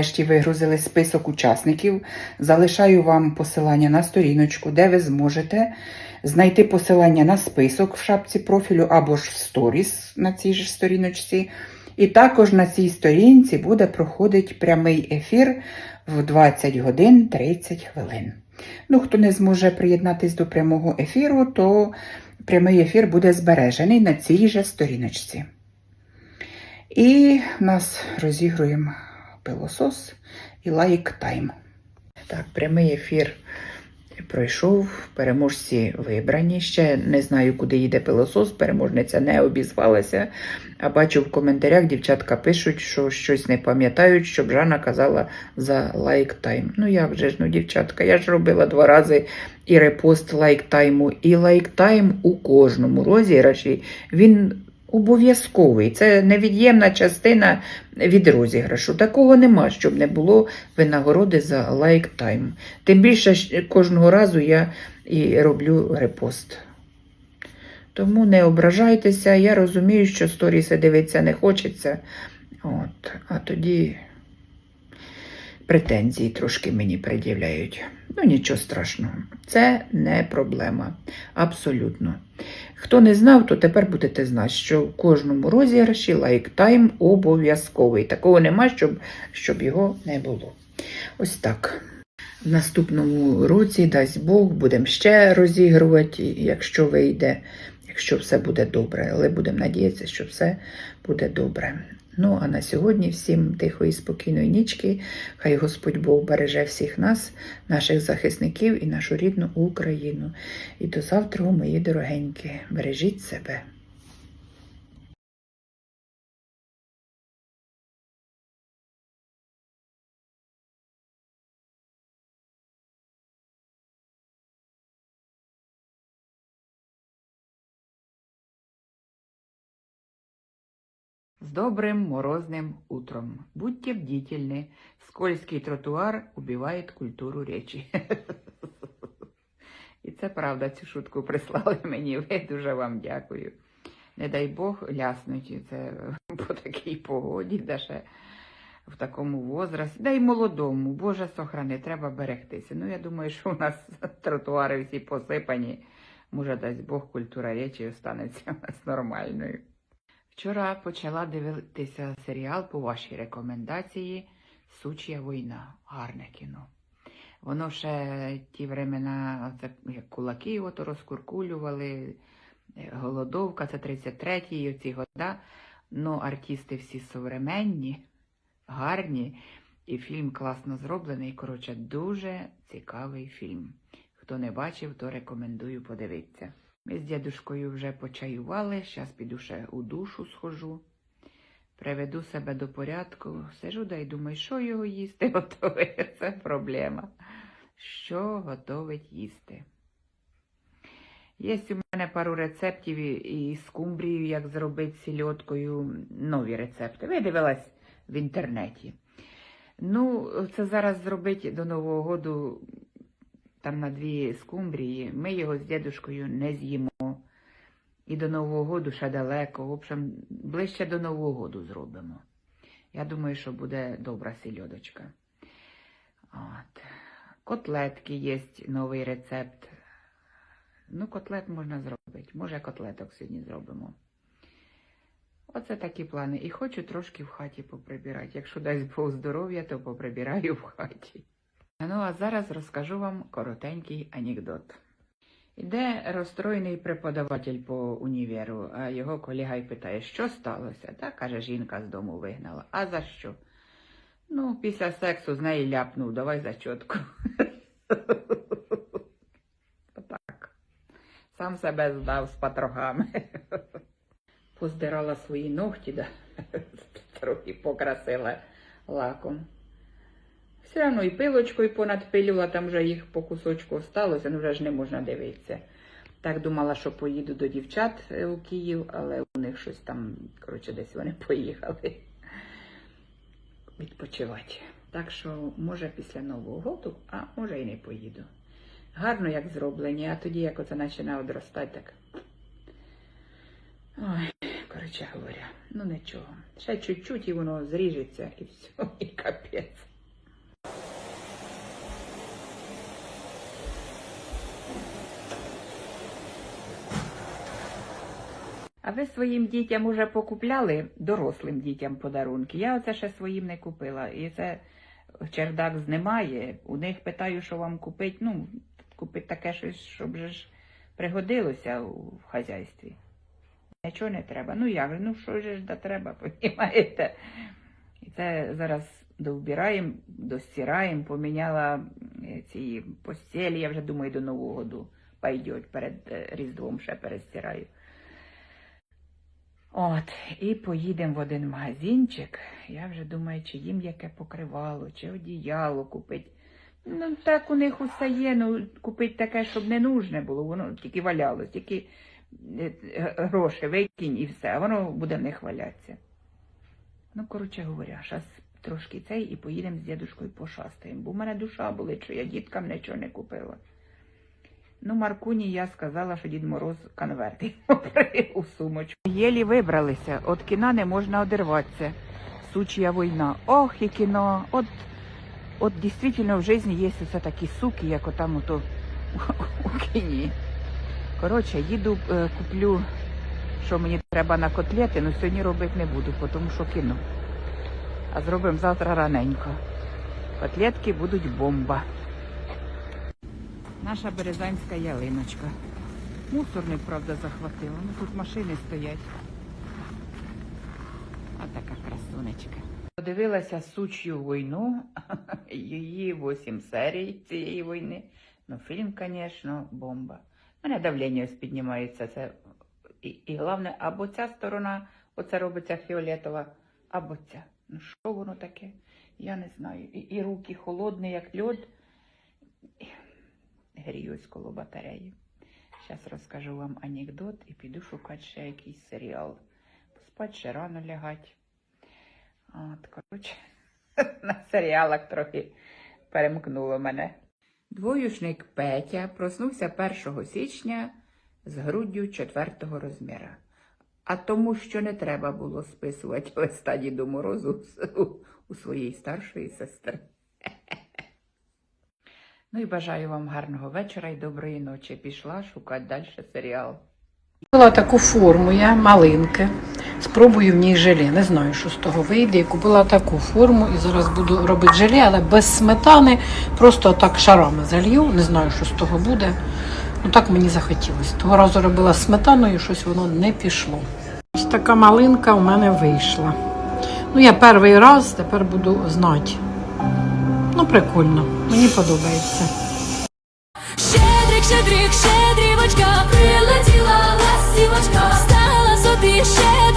Нарешті вигрузили список учасників. Залишаю вам посилання на сторіночку, де ви зможете знайти посилання на список в шапці профілю або ж в сторіс на цій ж сторіночці. І також на цій сторінці буде проходити прямий ефір в 20 годин 30 хвилин. Ну, хто не зможе приєднатись до прямого ефіру, то прямий ефір буде збережений на цій же сторіночці. І нас розігруємо пилосос і лайк тайм. Так, прямий ефір пройшов, переможці вибрані. Ще не знаю, куди їде пилосос, переможниця не обізвалася. А бачу в коментарях дівчатка пишуть, що щось не пам'ятають, щоб Жанна казала за лайк тайм. Ну як вже ж, ну, дівчатка, я ж робила два рази і репост лайк тайму, і лайк тайм у кожному розіграші. Він обов'язковий. Це невід'ємна частина від розіграшу. Такого нема, щоб не було винагороди за лайк тайм. Тим більше кожного разу я і роблю репост. Тому не ображайтеся, я розумію, що сторіси дивитися не хочеться. От, а тоді претензії трошки мені пред'являють. Ну, нічого страшного. Це не проблема. Абсолютно. Хто не знав, то тепер будете знати, що в кожному розіграші лайктайм обов'язковий. Такого нема, щоб, щоб його не було. Ось так. В наступному році, дасть Бог, будемо ще розігрувати, якщо вийде, якщо все буде добре. Але будемо надіятися, що все буде добре. Ну, а на сьогодні всім тихої, спокійної нічки. Хай Господь Бог береже всіх нас, наших захисників і нашу рідну Україну. І до завтра, мої дорогенькі, бережіть себе. С добрым морозным утром. Будьте бдительны. Скользкий тротуар убивает культуру речі. І це правда, цю шутку прислали мені. Ви дуже вам дякую. Не дай Бог ляснуть це по такій погоді, да ще в такому возрасті, да й молодому. Боже сохрани, треба берегтися. Ну, я думаю, що у нас тротуари всі посипані. Може, дасть Бог, культура речі останеться у нас нормальною. Вчора почала дивитися серіал по вашій рекомендації Сучя війна. Гарне кіно. Воно ще ті времена, як кулаки ото розкуркулювали, е, голодовка, це 33-й, оці года. Ну, артисти всі современні, гарні, і фільм класно зроблений. Коротше, дуже цікавий фільм. Хто не бачив, то рекомендую подивитися. Ми з дядушкою вже почаювали, зараз піду ще у душу схожу, приведу себе до порядку, сижу да й думаю, що його їсти готовить, це проблема. Що готовить їсти? Є у мене пару рецептів і- і з як зробити сільоткою нові рецепти. Видивилась в інтернеті. Ну, це зараз зробити до Нового году там на дві скумбрії. Ми його з дідушкою не з'їмо. І до Нового году ще далеко. В общем, ближче до Нового году зробимо. Я думаю, що буде добра сільодочка. От. Котлетки є новий рецепт. Ну, котлет можна зробити. Може, котлеток сьогодні зробимо. Оце такі плани. І хочу трошки в хаті поприбирати. Якщо дасть Бог здоров'я, то поприбираю в хаті. Ну, а зараз розкажу вам коротенький анекдот. Іде розстроєний преподаватель по універу, а його колега й питає, що сталося? Та каже, жінка з дому вигнала. А за що? Ну, після сексу з неї ляпнув, давай зачотку. Отак. Сам себе здав з патрогами. Поздирала свої ногті, да? трохи покрасила лаком. Все одно і пилочкою понадпилювала, там вже їх по кусочку осталося, ну вже ж не можна дивитися. Так думала, що поїду до дівчат е, у Київ, але у них щось там, коротше, десь вони поїхали відпочивати. Так що, може, після Нового року, а може і не поїду. Гарно як зроблені, а тоді, як оце починає одростати, так. Ой. Коротше говоря, ну нічого. Ще чуть-чуть і воно зріжеться і все, і капець. А ви своїм дітям уже покупляли дорослим дітям подарунки? Я оце ще своїм не купила. І це чердак знімає. У них питаю, що вам купити. Ну, купити таке щось, щоб же ж пригодилося у хазяйстві. Нічого не треба. Ну як же, ну що ж да треба, понімаєте? І це зараз довбираємо, достираємо, поміняла е, ці постелі, я вже думаю, до Нового году пойдеть перед е, Різдвом ще перестираю. От, і поїдемо в один магазинчик. Я вже думаю, чи їм яке покривало, чи одіяло купити. Ну, так у них усе є, ну купити таке, щоб не нужне було, воно тільки валялось, тільки е, е, гроші викинь і все, а воно буде в них валятися. Ну, коротше говоря, зараз трошки цей і поїдемо з дідушкою пошастаємо, бо в мене душа болить, що я діткам нічого не купила. Ну, Маркуні я сказала, що Дід Мороз конверт йому у сумочку. Єлі вибралися, от кіна не можна одерватися. Сучія війна. Ох, і кіно. От, от дійсно в житті є все такі суки, як отам ото у кіні. Коротше, їду, е, куплю, що мені треба на котлети, але сьогодні робити не буду, тому що кіно. А зробимо завтра раненько. Котлетки будуть бомба. Наша березанська ялиночка. Мусорник, правда, захватила. Ну тут машини стоять. А така красунечка. Подивилася сучю війну, її 8 серій цієї війни. Ну, фільм, звісно, бомба. У мене давлення ось піднімається. Це і, і головне, або ця сторона, оце робиться фіолетова, або ця. Ну що воно таке? Я не знаю. І, і руки холодні, як льод. Гріюсь коло батареї. Зараз розкажу вам анекдот і піду шукати ще якийсь серіал. Спать ще рано лягать. От, коротше, на серіалах трохи перемкнуло мене. Двоюшник Петя проснувся 1 січня з груддю 4 розміра. А тому, що не треба було списувати листа Діду Морозу у, своєї старшої сестри. Ну і бажаю вам гарного вечора і доброї ночі. Пішла шукати далі серіал. Купила таку форму, я малинки. Спробую в ній желе. Не знаю, що з того вийде. І купила таку форму і зараз буду робити желе, але без сметани. Просто так шарами залью. Не знаю, що з того буде. Ну так мені захотілося. Того разу робила сметаною, щось воно не пішло. Ось така малинка у мене вийшла. Ну, я перший раз тепер буду знати. Ну, прикольно, мені подобається. Щедрик, щедрик, щедрівочка, прилетіла ластівочка, стала собі щебета